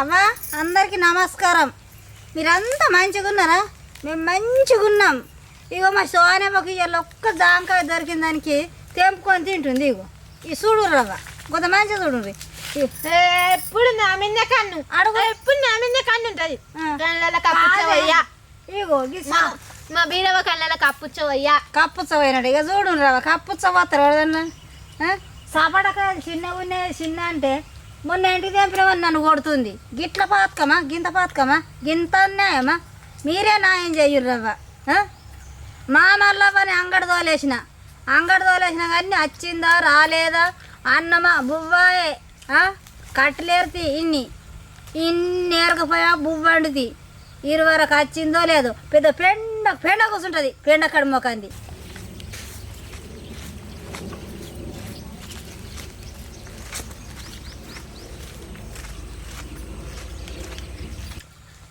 అవ్వా అందరికీ నమస్కారం. మీరంతా మంచిగా ఉన్నారా? మేము మంచిగా ఉన్నాం. ఇగో మా సోనమ్మకి ఇవాళ ఒక్క జాంకాయ దొరికిన దానికి తెంపుకొని తింటుంది ఇగో. ఈ చూడు రవ్వ కొంత మంచిగా చూడు ఎప్పుడు నా మీద కన్ను? అడుగు. ఎప్పుడు నా మీద కన్ను ఉంటది? ఇగో మా బీరవ కళ్ళ కప్పుచ్చవయ్యా కప్పు చవైనట్టు. ఇక చూడు రవ్వ కప్పు చవస్తారు ఎవరన్నా సపడకాయలు చిన్నగా ఉన్నాయి చిన్న అంటే మొన్న ఇంటికి తెంపినవని నన్ను కొడుతుంది. గిట్ల పాతకమా? గింత పాతకమా? గింత అన్యాయమా? మీరే న్యాయం చెయ్యరు మా మల్లవ్వని అంగడి తోలేసిన. అంగడి తోలేసిన కానీ వచ్చిందా రాలేదా? అన్నమా బువ్వాయే కట్టలేరుతి ఇన్ని. ఇన్ని ఎరకపోయా బువ్వండిది. ఇరువరకు వచ్చిందో లేదో. పెద్ద పెండ పెండ కూర్చుంటుంది పెండ కడుమోకంది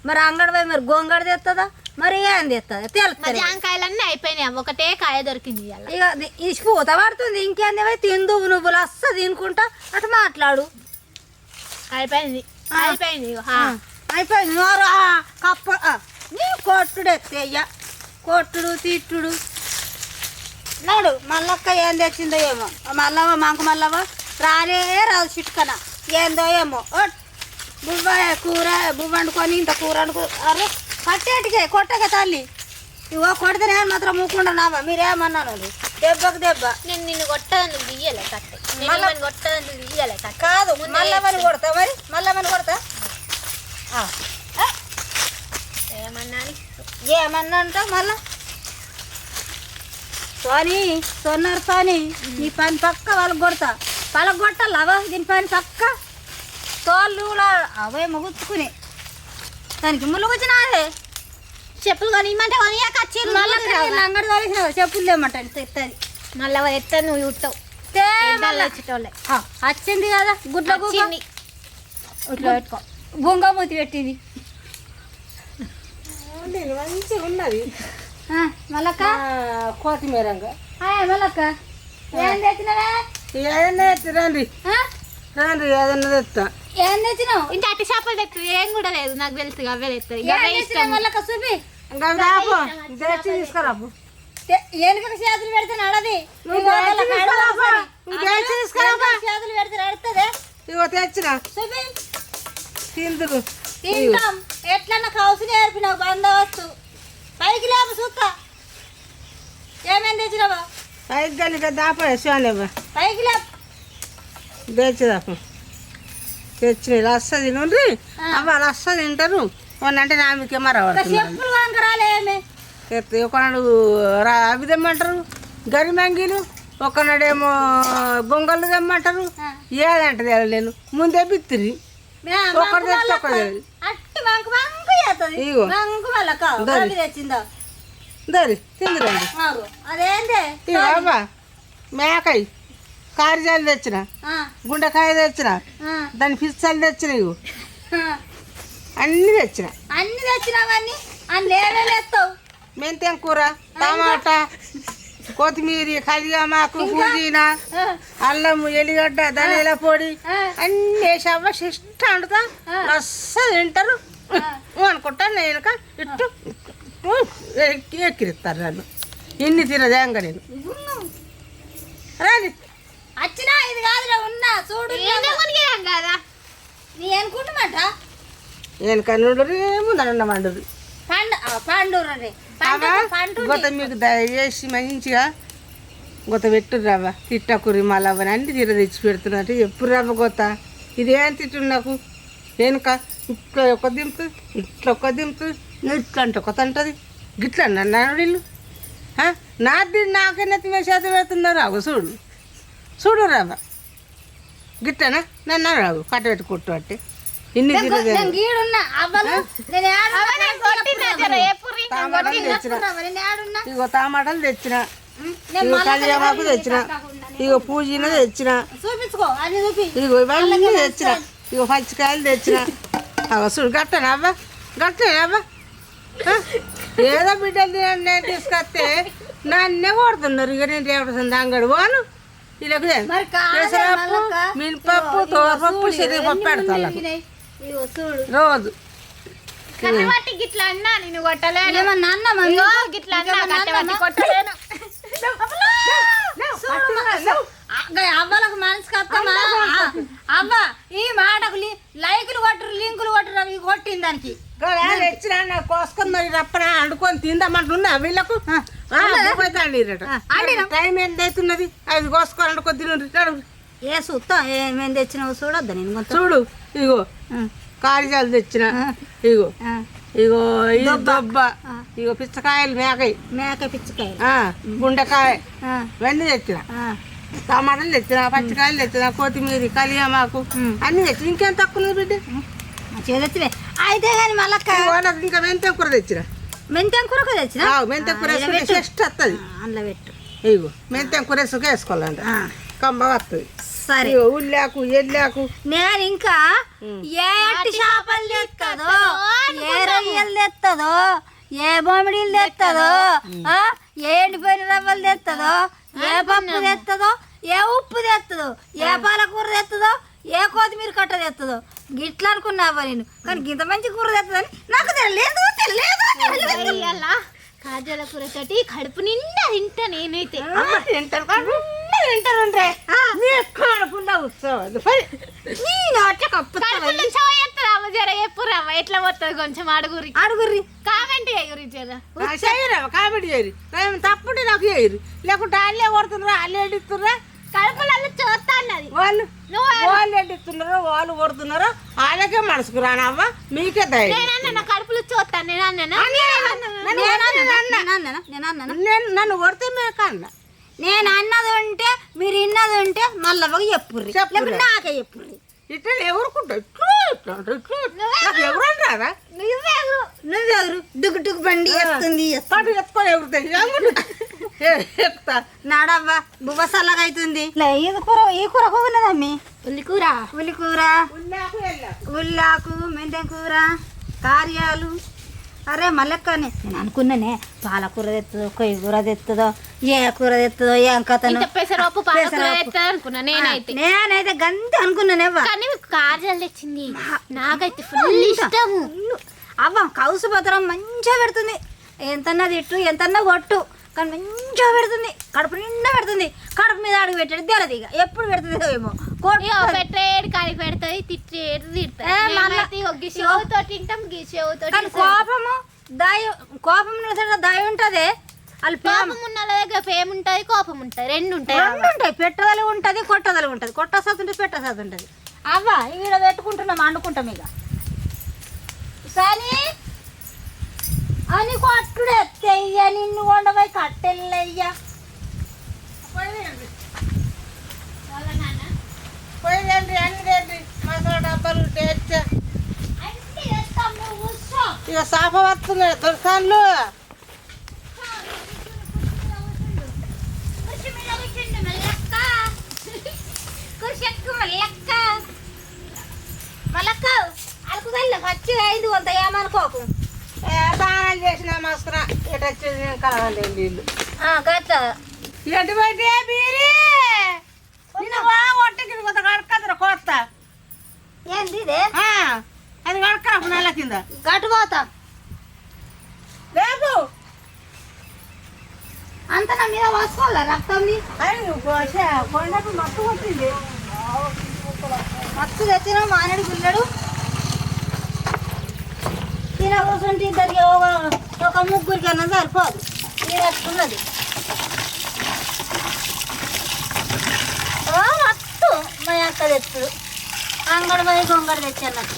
మరి అంగడి పోయి మరి గోంగడ తెస్తుందా మరి ఏం తెస్తుందా తెలుస్తుంది జాంకాయలన్నీ అయిపోయినాయి ఒకటే కాయ దొరికింది ఇక ఇసి పూత పడుతుంది ఇంకేంది పోయి తిందు నువ్వులు అస్స తినుకుంటా అటు మాట్లాడు. అయిపోయింది. అయిపోయింది. అయిపోయింది. కప్ప నీ కొట్టుడు ఎత్తయ్య. కొట్టుడు తిట్టుడు. నాడు మల్లక్క ఏం తెచ్చిందో ఏమో. మల్లవ్వ మాకు మల్లవ్వ. రానే రాదు చిట్కన. ఏందో ఏమో. బువ్వ కూర బువ్వ వండుకొని ఇంత కూర వండుకో అరే కట్టేటికే కొట్టక తల్లి. ఇవో కొడితే నేను మాత్రం మూకుండా నావా మీరేమన్నాను దెబ్బకు దెబ్బ. నేను నిన్ను కొట్టదందుకు తీయలే కట్టే. మళ్ళా- కొట్టదందుకు తీయలే కట్టే. కాదు మల్లవని కొడతా మరి? మల్లవని కొడతా. ఆ. ఏమన్నా అని. ఏమన్నా అంట మళ్ళా సోని సొన్నారు సోని నీ పని పక్క వాళ్ళకి కొడతా. వాళ్ళకి కొట్టాలి? అవా దీని పని పక్క? తోళ్ళు కూడా అవే మొగుచ్చుకుని దానికి ముళ్ళు వచ్చినాదే చెప్పులు కొని ఇమ్మంటే కొని కచ్చిర్రు మళ్ళీ అంగడి తోలేసిన చెప్పులు లేమంటాను తెస్తుంది మళ్ళీ ఎత్త నువ్వు మళ్ళా. వచ్చేటోళ్ళే. ఆ, వచ్చింది కదా గుడ్ల. వచ్చింది. ఇట్లా పెట్టుకో. బొంగ మూతి పెట్టింది. మంచిగా ఉన్నది. ఆ, మళ్ళక్క కొత్తిమీరంగా హాయ్ మళ్ళక్క ఏం తెచ్చినవే? ఏదన్నా ఎత్తు రండి? రండి ఏదన్నా తెస్తా ఏం తెచ్చినావు? ఇంకా అట్టి చేపలు తెచ్చు ఏం కూడా లేదు నాకు తెలుసు అవే తెస్తుంది అవే ఇష్టం రాపో తెచ్చి తీసుకురాపు వెనుక చేతులు పెడితే నడది. చేతులు పెడితే నడుతుంది ఇగో తెచ్చిన చూపి తిందుకు. తింటాం. ఎట్లన్నా కౌసు నేర్పినావు బందోబస్తు పైకి లేపు చూస్తా ఏమేం తెచ్చినావా? ఐదు గల్లిగా దాపా పైకి లేపు. తెచ్చి తెచ్చిన లస్స తినండి అవ్వ లస్స తింటారు. అంటే నా మీకు ఏమే ఒకనాడు రా అవి తెమ్మంటారు. గరిమంగిలు ఒకనాడేమో బొంగళ్ళు తెమ్మంటారు. ఏదంటది నేను. ముందే బిత్తిరి ఒకటి ఇగో. వాళ్ళక దరి. తిందిరండి. అదేంటి మేకాయ. కారిజాలు తెచ్చిన గుండెకాయ తెచ్చిన దాని పిచ్చలు తెచ్చిన ఇవి. అన్నీ తెచ్చిన. అన్ని తెచ్చినావన్నీ అన్ని లేవేలేస్తావు మెంతెం కూర? టమాటా కొత్తిమీర కరియామాకు పుదీనా అల్లం ఎల్లిగడ్డ ధనియాల పొడి. అన్నీ వేసి అవ్వ శిష్ట వండుతా. అస్సలు తింటారు. అనుకుంటా నేను ఇట్టు ఎక్కిరిస్తారు నన్ను. ఇన్ని తినదేంగా నేను. రాని వచ్చినా ఇది కాదురా ఉన్నా చూడు కదా? నీ అనుకుంటున్నట వెనక నుండు ముందర వండురు పండు ఆ, పండు రండి పండు పండు గొత మీకు దయచేసి మంచిగా గొత పెట్టు రవ్వ తిట్టకురి మళ్ళీ అన్ని తీర తెచ్చి పెడుతున్నట్టు ఎప్పుడు రవ్వ గొత? ఇదేం తిట్టు నాకు? వెనుక ఇట్లా ఒక దింపు ఇట్లా ఒక దింపు ఇట్లా అంటే ఒక అంటది గిట్లా వీళ్ళు. ఆ? నా దీన్ని నాకైనా తినే చేత పెడుతున్నారు అగో చూడు రవ్వ గిట్టనా నన్ను రావు కట్ట పెట్టి కొట్టు అంటే. ఇన్ని ఇగో టమాటాలు తెచ్చిన. నేను ఇగో కళ్యామాకు తెచ్చిన. ఇగో పూజీన తెచ్చిన. ఇగో ఇవన్నీ తెచ్చిన. ఇగో పచ్చికాయలు తెచ్చిన. అగో చూడు గట్టనా అవ్వ? గట్టనా అవ్వ? ఏదో బిడ్డలు తీసుకొస్తే నన్నే కొడుతున్నారు. ఇక నేను రేపటి అంగడి పోను. పెసరపప్పు. మినపప్పు తోరపప్పు శనగపప్పు ఎన్ని పెడతా ముందు వాళ్ళకు. ఇరిగినాయి. ఇగో చూడు రోజు గిట్లా అన్నా నేను కొట్టలేను? గిట్లా అన్నా? కొట్టలేను అవ్వలకు మనసు కత్తమా అవ్వ ఈ మాటకు లైకులు కొట్టరు లింకులు కొట్టరు అవి కొట్టింది దానికి. తెచ్చినా కోసుకొని మరి రప్పన వండుకొని తిందామంటున్నా వీళ్ళకు. టైం ఎంత అవుతున్నది అది కోసుకొని వండుకొని తినండి ఏ చూస్తా ఏమేం తెచ్చినావు చూడొద్దా నేను చూడు ఇగో. కారిజాలు తెచ్చిన ఇగో. ఇగో ఈ దొబ్బ. ఇగో పిచ్చకాయలు మేకై మేక పిచ్చికాయ గుండెకాయ. ఇవన్నీ తెచ్చిన. టమాటాలు తెచ్చిన పచ్చికాయలు తెచ్చిన కొత్తిమీర కలియమాకు అన్ని తెచ్చిన. ఇంకేం తక్కువ బిడ్డ? అయితే కానీ మళ్ళా నాకు ఇంకా మెంతం కూర తెచ్చిన మెంతం కూరకు తెచ్చిన? ఆ, మెంతం కూర టేస్ట్ వస్తుంది అందులో పెట్టు. ఇగో మెంతం కూర వేసుకు వేసుకోవాలంట. కంబ వస్తుంది సరే. ఉల్లాకు ఎల్లాకు నేను ఇంకా ఏ అట్టి చేపలు తెస్తుందో ఏ రొయ్యలు తెస్తుందో ఏ బొమ్మిడిలు తెస్తుందో ఆ, ఏ ఎండిపోయిన రవ్వలు తెస్తుందో ఏ పప్పు తెస్తుందో ఏ ఉప్పు తెస్తుందో ఏ పాలకూర తెస్తుందో ఏ కొత్తిమీర కట్ట తెస్తుందో గిట్లా అనుకున్నావా నేను? కానీ గింత మంచి కూర తెస్తుందని నాకు తెలియదు తెలియదు కాజల కూర తోటి కడుపు నిండా తింటా నేనైతే. నీ నోట్ల కప్పు కడుపులో చోయత్తరావ జర ఎప్పుడు రవ్వ ఎట్లా పోతుంది కొంచెం అడుగురి అడుగుర్రి. కామెంట్ చేయగురి జర. చేయరు కాబట్టి చేయరు. మేము తప్పుంటే నాకు చేయరు. లేకుంటే వాళ్ళే కొడుతున్నారా వాళ్ళే ఎడిస్తున్నారా కడుపులలో చూస్తా అన్నది వాళ్ళు వాళ్ళు ఎడిస్తున్నారో వాళ్ళు కొడుతున్నారో వాళ్ళకే మనసుకు రానవ్వ. మీకే నా కడుపులో చూస్తాను నేను అన్నానా నేను అన్నానా? నేను అన్నానా? నన్ను కొడితే మేక అన్న. నేను అన్నది ఉంటే మీరు ఇన్నది ఉంటే మళ్ళీ చెప్పుర్రి. చెప్పుర్రి. నాకే చెప్పుర్రి. ఇట్లా ఎవరుకుంటా? ఎవరు నువ్వెవరు నువ్వెవరు బండి ఎత్తుకొని నాడవ్వా బువ్వ సల్లగా అవుతుంది ఇది కూర ఈ కూర ఉన్నదమ్మి ఉల్లి కూర. ఉల్లి కూర. ఉల్లాకు మెంతెం కూర కార్యాలు. అరే మల్లెక్కనే నేను అనుకున్నానే పాలకూర తెస్తుందో కొయ్య కూర తెస్తుందో ఏ కూర తెస్తుందో ఏం కథను. పెసరపప్పు పాలకూర అనుకున్నా నేనైతే. నేనైతే గంతి కానీ కాజల్ తెచ్చింది. నాకైతే ఫుల్ ఇష్టము. అవ్వ కౌసు పత్రం మంచిగా పెడుతుంది. ఎంతన్నా తిట్టు ఎంతన్నా కొట్టు కానీ మంచిగా పెడుతుంది. కడుపు నిండా పెడుతుంది. కడుపు మీద అడుగు పెట్టాడు తెలది ఇక. ఎప్పుడు పెడుతుందో ఏమో. పెట్టేడు పెడతది తిట్టేడు చెవుతో తింటాం గీ చెవుతో కానీ కోపము దయ కోపం దయ ఉంటుంది. వాళ్ళు కోపం ఉన్న వాళ్ళ దగ్గర ప్రేమ ఉంటది కోపం ఉంటది రెండు ఉంటాయి రెండు ఉంటాయి. పెట్టదలు ఉంటుంది కొట్టదలు ఉంటుంది. కొట్టసత్ ఉంటుంది పెట్టసత్ ఉంటుంది. అవ్వ ఈడ పెట్టుకుంటున్నాం అండుకుంటాం ఇక సని అని కొట్టుడే తెయ్య నిన్ను వండవై కట్టెల్లయ్యా. పోయిందండి అన్ని రండి మసాలా డబ్బాలు తెచ్చా. ఇక సాఫ వస్తున్నాయి పచ్చి ఐదు ఏమనుకోకు చేసిన మస్కర. ఎటు వచ్చేది నేను కలగలేదు నీళ్ళు. గట్ల ఎటువంటి బీరి నిన్న బాగా ఒట్టకి కొత్త కొత్త ఏంది ఇదే అది కడకరా నెల కింద. గట్టు పోతా రేపు. అంత నా మీద పోసుకోవాలా రక్తంది? అయ్యి కొండకు మత్తు కొట్టింది. మత్తు తెచ్చిన మానేడు పిల్లడు తిన కూర్చుంటే ఇద్దరికి ఒక- ముగ్గురికి అన్న సరిపోదు. ఓ మత్తు మా అక్క తెచ్చు అంగడి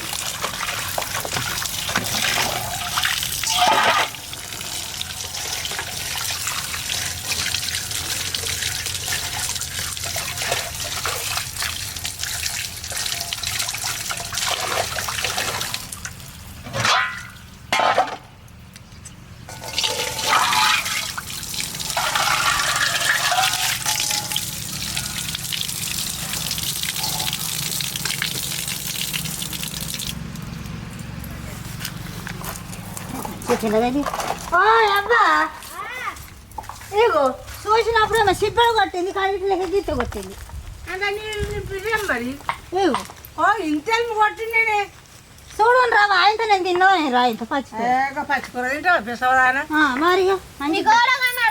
చిన్నది ఓ అబ్బా! ఇగో చూసినప్పుడు ఏమో సిబ్బలు కొట్టింది కళ్ళకి గీత కొట్టింది. నింపిదేం మరి? ఇగో ఓ ఇంతేమి కొట్టిండే చూడు రావా ఆయనతో నేను తిన్నాను రా ఇంత పచ్చికూర తింటావా పిసవదానా మరి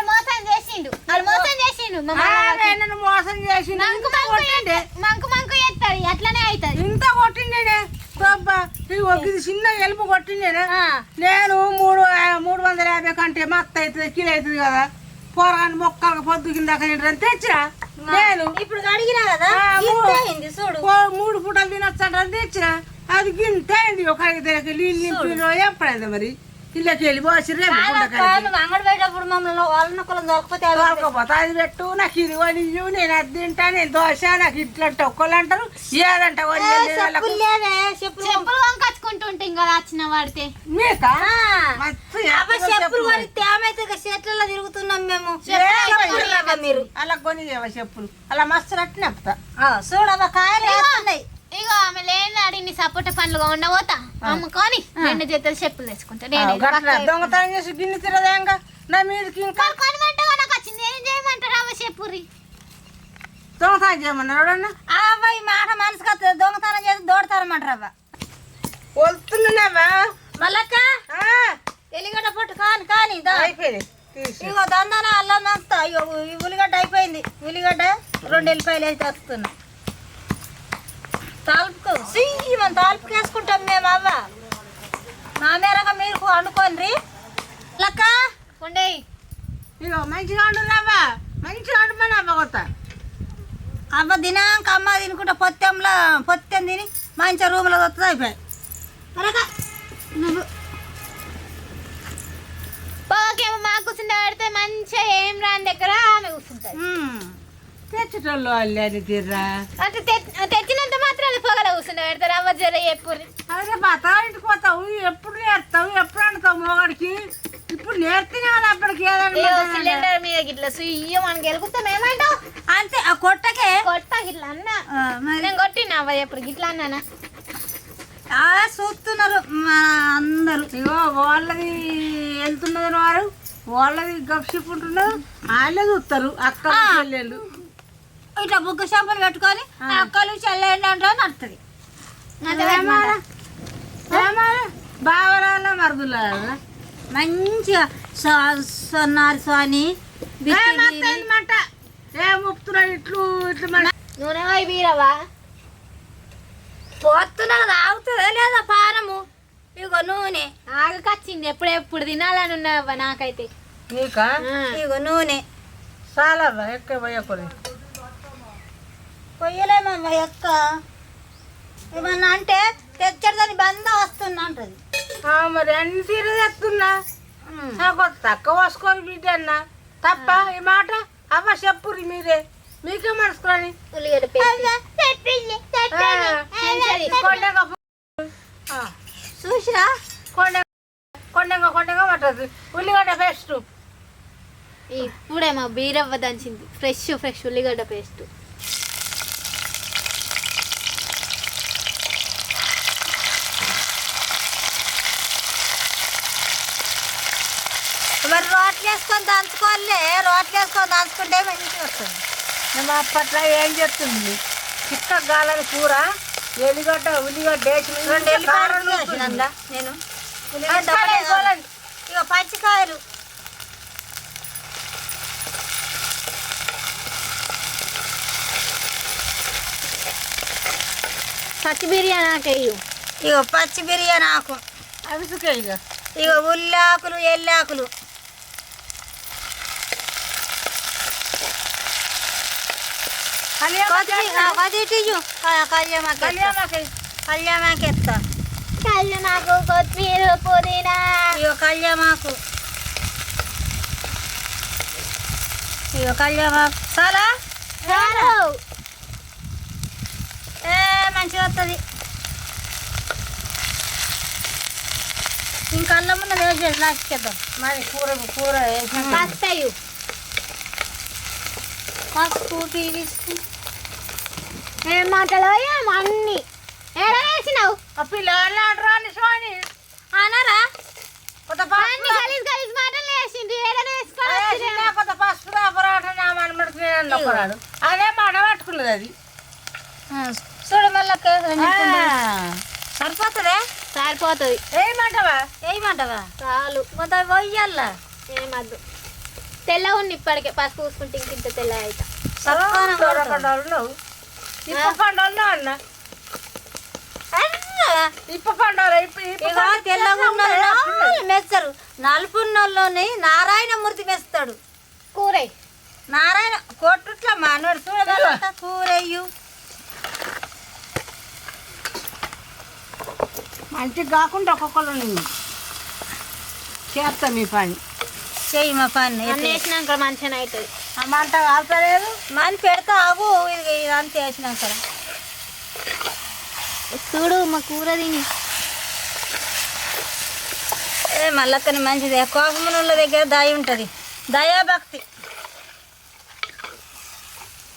మోసం చేసిండు. మోసం చేసిండు మోసం చేసి మంకు మంకు చేస్తాడు. మంకు మంకు చేస్తాడు అట్లనే అవుతుంది ఇంత కొట్టిండే ఇది చిన్న ఎలుపు కొట్టిండేనే నేను మూడు మూడు వందల యాభై కంటే మత్త అవుతుంది కిలో అవుతుంది కదా. పోరగాని మొక్కలకు పొద్దు కింద తెచ్చిరా? నేను. ఇప్పుడు అడిగినా కదా? మూడు. పూటలు తినొచ్చంటే తెచ్చిరా? అది గింత అయింది ఒక దగ్గర నీళ్ళు నింపిలో ఎప్పుడైంది మరి? ఇళ్ళకి వెళ్ళి పోసి రేపు గుండెకాయ నువ్వు అంగడి పోయేటప్పుడు మమ్మల్ని వాళ్ళని కులం దొరకపోతే తోలుకపోతే అది పెట్టు నాకు ఇది కొని ఇవ్వు, నేను అది తింటా నేను దోశ నాకు ఇట్లా అంటే ఒక్కళ్ళు అంటారు ఏదంట వెళ్ళి. చెప్పులు వంకొచ్చుకుంటుంటే ఇంకా వచ్చిన వాడితే. చెప్పులు చెప్పులు. కొని తేమైతే ఇక చెట్లలో తిరుగుతున్నాం మేము. అలా కొని చెప్పులు. అలా మస్తు రట్టి నెప్తా ఆ, చూడమ్మా కాయలు వేస్తున్నాయి. ఇగో ఆమె లేని అడిగి సపోటా పండ్లుగా ఉండబోతా అమ్ముకొని రెండు జతలు చెప్పులు తెచ్చుకుంటా. నేనే దొంగతనం చేసి గిన్నె తిరదేంగా నా మీదకి ఇంకా? కొనమంటగా నాకు వచ్చింది. ఏం చేయమంటారు? దొంగతనం చేయమన్నారు అబ్బాయి మాట దొంగతనం చేసి దోడతారమంటారు అవ్వ. వస్తున్నావా మళ్ళక్క ఎలిగడ్డ పొట్టు కాని కానీ ఇగో దందాన అల్లం దంచుతా. ఇగో ఉల్లిగడ్డ అయిపోయింది. ఉల్లిగడ్డ రెండు ఎల్లిపాయలు వేసి వస్తున్నా. తాల్పుకు. మన తాల్పుకి వేసుకుంటాం మేము అవ్వ. నా మేరగా మీరు వండుకోండి. లక్క ఉండే ఇగో మంచిగా వండున్నావా మంచిగా వండమని అవ్వ కొత్త అవ్వ దినాంక అమ్మ తినుకుంటా పొత్తెంలో పొత్తెం తిని మంచిగా రూమ్లో వస్తుంది అయిపోయాయి మరొక. నువ్వు. పోకేమో మా కూర్చుంటే పెడితే మంచిగా ఏం రాని దగ్గర ఆమె కూర్చుంటది. తెచ్చేటోళ్ళు వాళ్ళు అని తీర్రా. అంటే తెచ్చినంత మాత్రం పొగల కూర్చుంటే పెడతారు అవ్వ జర చెప్పురి అదే బతా ఇంటికి పోతావు ఎప్పుడు నేర్తావు ఎప్పుడు అంటావు మొగడికి? ఇప్పుడు నేర్తేనే కదా అప్పటికి సిలిండర్ మీద గిట్ల సుయ్యం అని గెలుకుతాం ఏమంటావు? అంతే ఆ కొట్టకే. కొట్టా గిట్ల అన్నా. నేను కొట్టినా అవ్వ ఎప్పుడు గిట్ల అన్నానా? చూస్తున్నారు అందరూ. ఇగో వాళ్ళది వెళ్తున్నది వారు. వాళ్ళది గప్షిప్ ఉంటున్నారు. వాళ్ళే చూస్తారు అక్క చెల్లెళ్ళు. ఇట్లా బుగ్గ షాంపులు పెట్టుకొని అక్కలు చెల్లండి అంటే నడుతుంది బావరాల మరుదుల మంచిగా సొన్నారు సోని మాట? ఏ ఇట్లు ఇట్లు నూనె బీరవా? పోతున్నా తాగుతుందా లేదా పానము? ఇగో నూనె. ఆగకొచ్చింది ఎప్పుడెప్పుడు తినాలని ఉన్నావా నాకైతే? నీకా? ఇగో నూనె. చాలా ఎక్క పోయకొని పొయ్యలేమమ్మ ఎక్క ఏమన్నా అంటే తెచ్చడదని బంద వస్తున్నా అంటది. మరి అన్ని తీరు తెస్తున్నా నాకు తక్కువ పోసుకోవాలి బిడ్డ అన్న. తప్ప ఈ మాట అవ్వ చెప్పురి మీరే. మీకే మనసుకొని ఉల్లిగడ్డ చూసిరా? కొండ కొండగా కొండగా పట్టదు ఉల్లిగడ్డ పేస్ట్. ఇప్పుడే మా బీరవ్వ దంచింది. ఫ్రెష్ ఫ్రెష్ ఉల్లిగడ్డ పేస్ట్. మరి రోట్లు వేసుకొని దంచుకోలే రోట్లు వేసుకొని దంచుకుంటే మంచిగా వస్తుంది. మేము అప్పట్లో ఏం చెప్తుంది చిక్క గాలని కూర ఎల్లిగడ్డ ఉల్లిగడ్డ నేను. ఇగో పచ్చికాయలు. పచ్చి బిర్యానీ నాకేయు ఇగో పచ్చి బిర్యానీ ఆకు. అవిసుకే ఇక ఇగో ఉల్లాకులు ఎల్లాకులు అది ఇటు కళ్యామాకి కళ్యాణకి కళ్యామాకి ఎత్తా నాకు కొత్తిమీర పుదీనా ఇగో కళ్యామాకు ఇగో కళ్యామాకు చాలా ఏ మంచిగా వస్తుంది ఇంకా అల్లం ఉన్నది వేసేది లాస్ట్కేద్దాం మరి కూర కూర వేసి పసుపు తీసుకుని ఏం మాటలు? ఏం అన్ని? ఎడ వేసినావు? పిల్లలు రాని స్వామి. అనరా కొత్త అన్ని గలీజ్ గలీజ్ మాటలు వేసిందా? కొత్త పసుపు పరాట నా మనమడికి నేను నొక్కరాడు అదే మాట పట్టుకున్నది అది. చూడు మళ్ళీ. సరిపోతుందే? జారిపోతుంది ఏమంటావా ఏమంటావా చాలు. కొంత పోయ్యాలా ఏమద్దు తెల్ల ఉంది ఇప్పటికే. పసుపు పూసుకుంటే ఇంక ఇంత తెల్ల అవుతా ఇప్ప పండాలు అన్న. ఇప్ప తెల్లగున్నోళ్ళు మెచ్చరు నలుపున్నోళ్ళని నారాయణమూర్తి మెస్తాడు. కూరే. నారాయణ కొట్టుట్లా మానవాడు చూడగలంత కూరయ్యు. మంచిగా కాకుండా ఒక్కొక్కరు చేస్తా మీ పని. చెయ్యి మా పని అన్నీ వేసినాక మంచిగా అవుతుంది. మంట కాల్చలేదు. మని పెడతా ఆగు ఇది ఇదంతా వేసినాక చూడు మా కూర తిని. ఏ మల్లక్కని మంచిదే. కోపమునుల దగ్గర దయ ఉంటుంది. దయాభక్తి.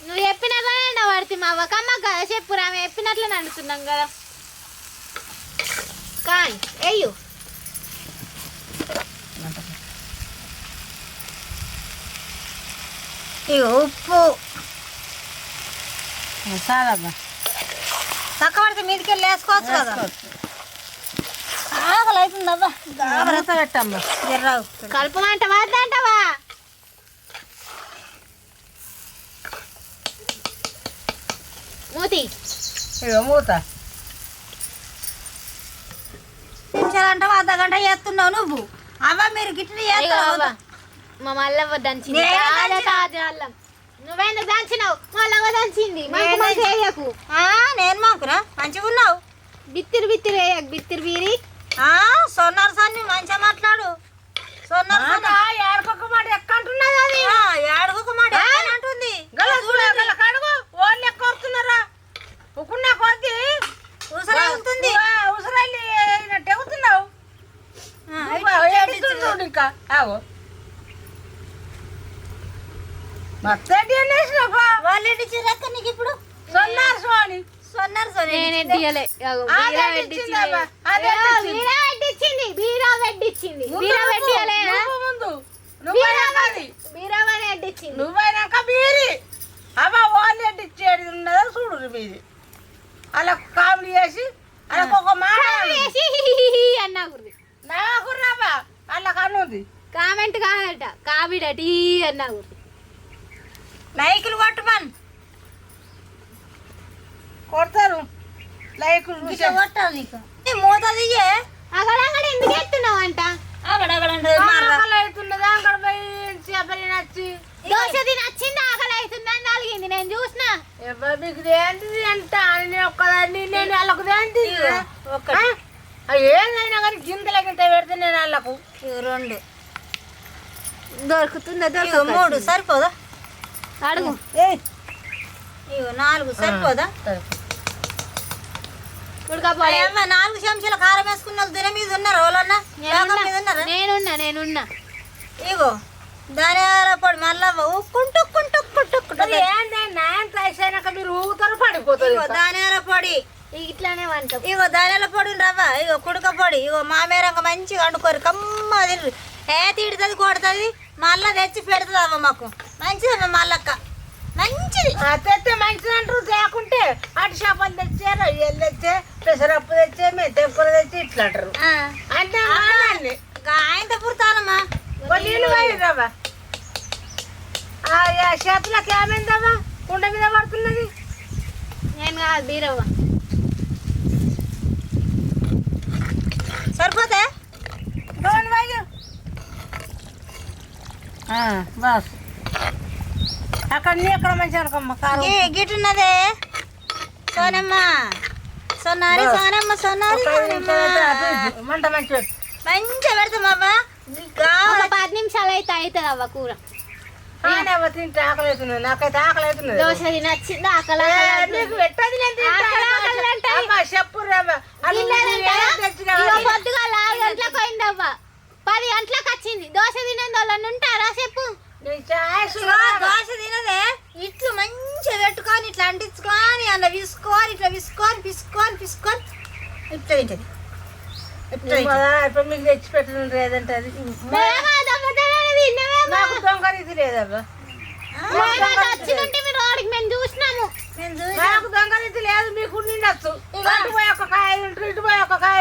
నువ్వు చెప్పినాక ఎండ పడితే మా అవ్వకమ్మ కదా చెప్పు ఆమె చెప్పినట్లే నడుతున్నాం కదా. కాయ్ ఎయ్యు ఇక ఉప్పు. చాలమ్మా తక్కువ పడితే మీదకి వెళ్ళి వేసుకోవచ్చు కదా. ఆకలి అవుతుంది అబ్బా. జాగ్రత్త పెట్టమ్మా. కలుపుమంట వద్దంటవా? మూతి. ఇక మూత. అర్ధ గంట చేస్తున్నావు నువ్వు. అవ్వ మీరు గిట్ల ఇగో చేస్తావు మా మల్లవ్వ దంచింది తాజా అల్లం నువ్వెందుకు దంచినావు? మల్లవ్వ దంచింది. మంచి నేనే మాకురా మంచిగా ఉన్నావు? బిత్తిరి బిత్తిరి వేయకు బిత్తిరి బీరి ఆ, సొన్నారు సన్ని మంచిగా మాట్లాడు. సొన్నారు సన్ని ఏడుకొక మాట ఎక్కంటున్నది అది. ఆ, ఏడుగుకు మాట అంటుంది గల చూడ గల కడుగు. ఓళ్ళు ఎక్కువ వస్తున్నారా ఉక్కున్న కొద్ది. ఉసరాగుతుంది ఉసరాలి తెగుతున్నావు చూడు ఇంకా? ఆగు. ఇప్పుడు? సొన్నారు సోని సొన్నారు నేనే తీయలే. బీరా పెట్టించింది. బీరా పెట్టించింది బీరా బీరా ముందు. బీరా నువ్వైనాక బీరి. ఉన్నదో చూడు మీది. అలా కామెడీ చేసి అలా ఒక మాట అన్నా అలా కన్నుంది కామెంట్ కాదట. లైకులు కొట్టమన్. కొడతారు. లైకులు కొట్టాలి నీకు. ఈ మూత దియ్యే. అక్కడ ఎందుకు ఎత్తున్నావు అంట? అక్కడ అక్కడ. అవుతున్నది అక్కడ పోయి చెప్పని నచ్చి. దోశ తిని వచ్చింది ఆకలి అవుతుందని తలిగింది నేను చూసిన. ఎవరు మీకు ఏంటిది అంట? నేను ఒక్కదాన్ని నేను వాళ్ళకు ఒకటి. ఏదైనా కానీ గింతల గింత పెడితే నేను వాళ్ళకు. రెండు. దొరుకుతుందా? ఇదిగో మూడు. సరిపోదా? అడుగు. నాలుగు సరిపోదా? నాలుగు చెంచాల కారం వేసుకున్న వాళ్ళు దిన మీద ఉన్నారు? వాళ్ళన్నా? నేనున్నా. నేనున్నా ఇగో ధనియాల పొడి మళ్ళా ఉక్కుంటు ఉక్కుంటు మరి ఊతారు పడిపోతుంది ఇగో ధనియాల పొడి. ఇట్లానే వంట ఇగో ధనియాల పొడి రవ్వ ఇగో కుడుక పొడి. ఇగో మామేరంగా మంచిగా వండుకోరు. కమ్మ ఏ తిడుతుంది కొడుతుంది మళ్ళా తెచ్చి పెడుతుంది అవ్వ మాకు మంచిదమ్మ మల్లక్క. మంచిది. తెస్తే మంచిది అంటారు లేకుంటే అటు చేపలు తెచ్చే రొయ్యలు తెచ్చే పెసరప్పు తెచ్చే మెత్తెప్పులు తెచ్చి ఇట్లా అంటారు. అంటే ఆయనతో పుడతానమ్మా. నీళ్ళు ఆ చేతులకు ఏమైందవ్వా? కుండ మీద పడుతున్నది. నేను కాదు బీరవ్వ. సరిపోతే? బస్. అక్కడ నీ అక్కడ మంచి అనుకోమ్మ కారు గిట్టున్నదే. సోనమ్మ. సొన్నారి సోనమ్మ సోనమ్మ. మంట మంచి. మంచిగా పెడతామవ్వా ఒక పది నిమిషాలు అయితే అవుతుంది అవ్వ కూర. అవ్వ తింటే ఆకలి నాకైతే ఆకలి అవుతున్నది దోశ తిని వచ్చింది ఆకలి అవుతుంది. పెట్టదు నేను చెప్పు? ఇగో పొద్దుగాల ఆరు గంటలకు అయిందవ్వ పది గంటలకు వచ్చింది. దోశ తినేది ఉంటారా చెప్పు. దోశ తినదే. ఇట్లు మంచిగా పెట్టుకొని ఇట్లా అంటించుకొని అలా విసుకోని ఇట్లా విసుకోని పిసుకొని పిసుకొని ఇట్లా తింటది. ఇప్పుడు మీకు తెచ్చి పెట్టడం లేదంటే అది. నాకు దొంగ ఇది లేదవ్వ మాకు దొంగలించి లేదు మీకు నిండొచ్చు అటు పోయి ఒక కాయ ఇటు పోయి ఒక కాయ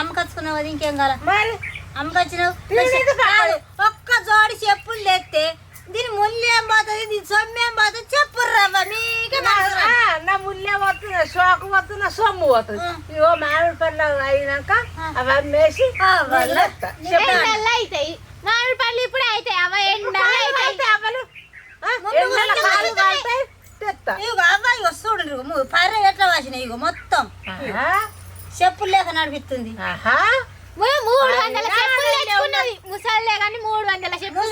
అమ్మకచ్చుకున్నావు అది ఇంకేం కాల మరి? అమ్మకచ్చినావు కాదు. ఒక్క జోడి చెప్పులు తెస్తే దీని ముళ్ళు ఏం పోతుంది దీని సొమ్ము ఏం పోతుంది చెప్పురు రవ్వ మీకే నా ముల్లె పోతున్నా షోకు పోతున్నా సొమ్ము పోతుంది. ఇగో మామిడి పళ్ళు అయినాక అవి అమ్మేసి అవుతాయి మామిడి పళ్ళు ఇప్పుడు అవుతాయి అవ అవుతాయి అయితే ముందు ఎండల కాలుతాయి, తెస్తా. ఇగో అబ్బాయి వస్తుడు ఇగో పర్రె ఎట్లా వాసినాయి? ఇగో మొత్తం. చెప్పులు లేక నడిపిస్తుంది. మూడు వందల చెప్పులు తెచ్చుకున్నది ముసల్లే కానీ మూడు వందల చెప్పులు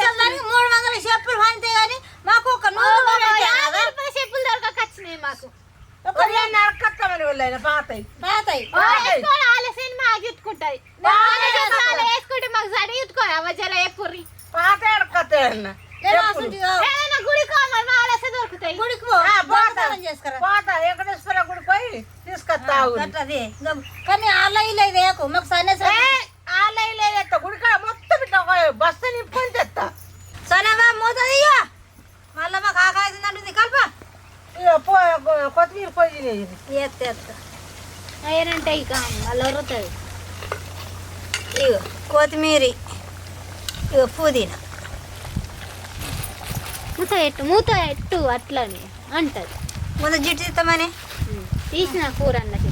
మూడు వందల చెప్పులు పంచితే గానీ మాకు ఒక నూరు రూపాయలు. అయితే చెప్పులు దొరకక వచ్చినాయి మాకు. పాతయి. పాతాయి. ఆలస్యం మాకు ఇట్టుకుంటది వేసుకుంటే మాకు సరి ఇట్టుకోరు అవ్వ జల ఎప్పుర్రి పాత ఎడకత్తాయి అన్న ఏదైనా గుడి కోమలు మా ఆలస్యం దొరుకుతాయి గుడికి పో ఆ, పోతా. దొంగతనం చేసుకురా పోత. వెంకటేశ్వర గుడి పోయి తీసుకొస్తా గట్లది ఇంకా కానీ ఇలా ఇదేకు మాకు సన్యాసం ఆలయ లేదు గుడికాడ మొత్తం బస్తా నింపుకొని తెస్తా. సరేవా మూతది మళ్ళా మాకు ఆకాశం అంటుంది. కలప. కొత్తిమీర తినేది ఎత్త ఎత్త. అయ్యారంటే ఇక మళ్ళీ వరుతుంది. ఇగో కొత్తిమీర. ఇగో పుదీనా. మూత ఎట్టు మూత ఎట్టు అట్లని అంటది. ముందు జిట్టు ఇస్తామని తీసిన కూర అన్నది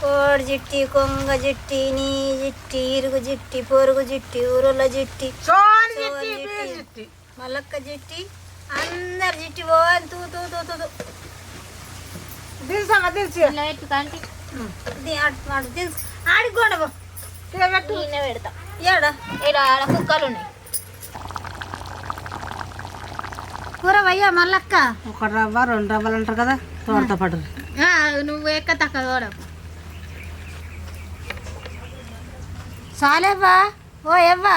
కోడి జిట్టి కొంగ జిట్టి నీ జిట్టి ఇరుగు జిట్టి పొరుగు జిట్టి ఊరుల జిట్టి చిట్టి మల్లక్క జిట్టి అందరు జిట్టి పోవాలి తూ తూ తూ తూ దిల్చి ఇలా ఎట్టు కంటి ది- అటు- అటు తెలుసు ఆడికి కూడా పో. పెట్టు. నేనే పెడతా. ఏడా? ఇలా ఆడ కుక్కలు ఉన్నాయి. కూర వయ్యా మల్లక్క? ఒక రవ్వ రెండు రవ్వలు అంటారు కదా తోడతో పాటు. నువ్వు ఎక్క తక్క చూడకు చాలేవ్వా ఓ ఎవ్వా?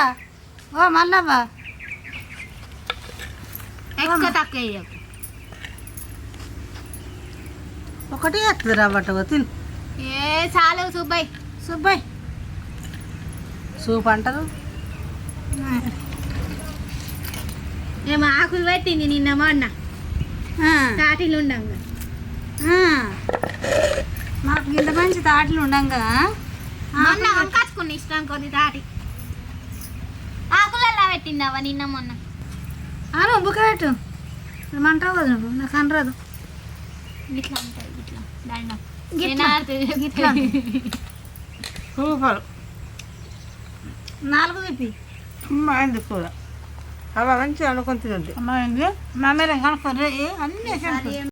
ఓ మల్లవ్వా? ఎక్క తక్క ఒకటి ఎత్తది రవ్వ తిని. ఏ చాలు సుబ్బయ్ సుబ్బయ్ సూప్ అంటారు. ఏమో ఆకులు పెట్టింది నిన్న మొన్న. ఆ, తాటిలు ఉండంగా. ఆ. మాకు ఇంత మంచి తాటలు ఉండంగా. మొన్న వంకాచుకుని ఇష్టం కొద్ది తాటి. ఆకులల్లా పెట్టిందవ్వ నిన్న మొన్న? అను బుక్క పెట్టు. మంటావు కదా నువ్వు. నాకు అనరాదు. ఇట్లా ఉంటుంది ఇట్లా దండం. నాలుగు తిప్పి కూర. అలా మంచిగా అనుకుంటుంది తినద్దు అమ్మ ఏంది మా మీద కనుక్కోరు అన్నీ